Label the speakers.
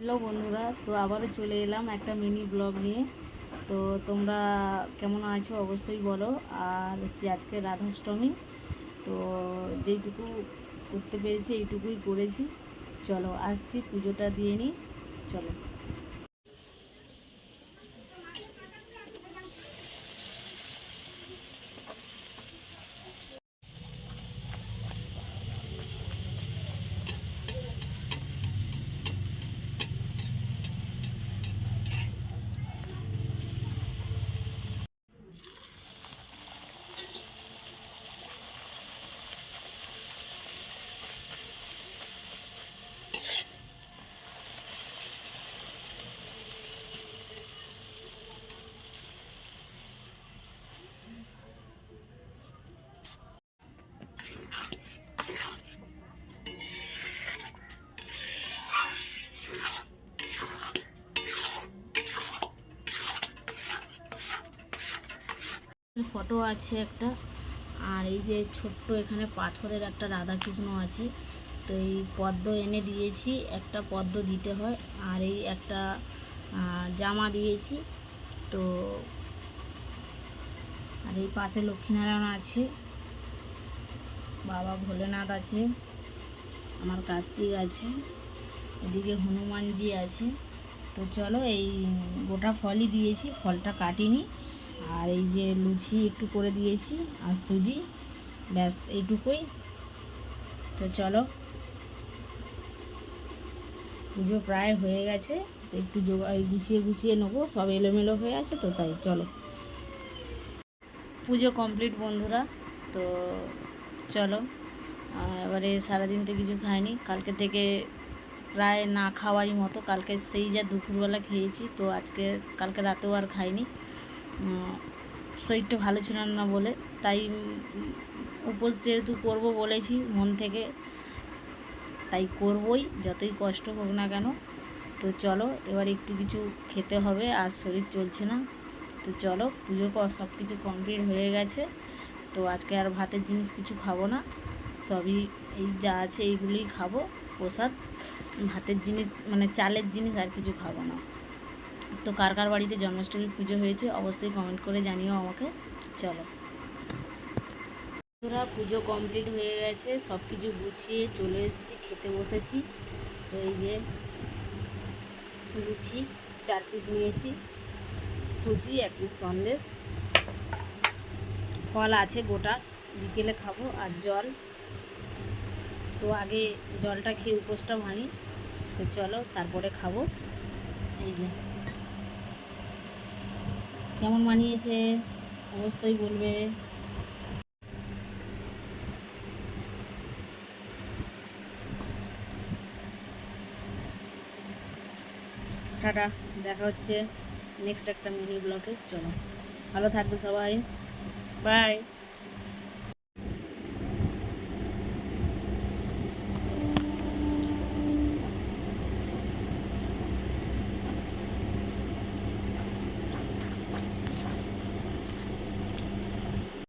Speaker 1: Hello বন্ধুরা, তো আবারও চলে এলাম একটা মিনি ব্লগ নিয়ে। তো তোমরা কেমন আছো অবশ্যই বলো। আর হচ্ছে আজকে রাধাষ্টমী, তো যেইটুকু করতে পেরেছি, এইটুকুই করেছি। চলো, আসছি, পুজোটা দিয়ে নিই। চলো। ফটো আছে একটা। আর এই যে ছোট্ট এখানে পাথরের একটা রাধাকৃষ্ণ আছে। তো এই পদ্ম এনে দিয়েছি, একটা পদ্ম দিতে হয়। আর এই একটা জামা দিয়েছি। তো আর এই পাশে লক্ষ্মীনারায়ণ আছে। বাবা ভোলেনাথ আছে। আমার কার্তিক আছে। এদিকে হনুমানজি আছে। তো চলো এই গোটা ফলই দিয়েছি, ফলটা কাটিনি। আর এই যে লুচি একটু করে দিয়েছি আর সুজি, ব্যাস এইটুকুই। তো চলো, পুজো প্রায় হয়ে গেছে একটু জোগা এই গুছিয়ে গুছিয়ে নেব, সব এলোমেলো হয়ে আছে তো তাই, চলো। পুজো কমপ্লিট বন্ধুরা, তো চলো এবারে সারাদিন তো কিছু খাইনি, কালকে থেকে প্রায় না খাওয়ারই মতো, কালকে সেই যা দুপুরবেলা খেয়েছি, তো আজকে, কালকে রাতেও আর খাইনি। শরীরটা ভালো ছিল না বলে। তাই উপোস যেহেতু করব বলেছি, মন থেকে তাই করবই, যতই কষ্ট হোক না কেন। তো চলো, এবার একটু কিছু খেতে হবে, আর শরীর চলছে না। তো চলো, পুজো সব কিছু কমপ্লিট হয়ে গেছে। তো আজকে আর ভাতের জিনিস কিছু খাব না। সবই এই যা আছে এইগুলোই খাব। প্রসাদ, ভাতের জিনিস মানে চালের জিনিস আর কিছু খাব না। তো কার কার বাড়িতে জন্মাষ্টমীর পুজো হয়েছে অবশ্যই কমেন্ট করে জানিও আমাকে। চলো। বন্ধুরা, পুজো কমপ্লিট হয়ে গেছে সব কিছু গুছিয়ে চলে এসেছি, খেতে বসেছি। তো এই যে লুচি, চার পিস নিয়েছি, সুজি, এক পিস সন্দেশ। ফল আছে গোটা, বিকেলে খাব, আর জল। তো আগে জলটা খেয়ে উপোসটা ভাঙি। তো চলো, তারপরে খাব। এই যে। কেমন মানিয়েছে? অবশ্যই বলবে। টাটা, দেখা হচ্ছে নেক্সট একটা মিনি ব্লগে চলো, ভালো থাকবে সবাই। বাই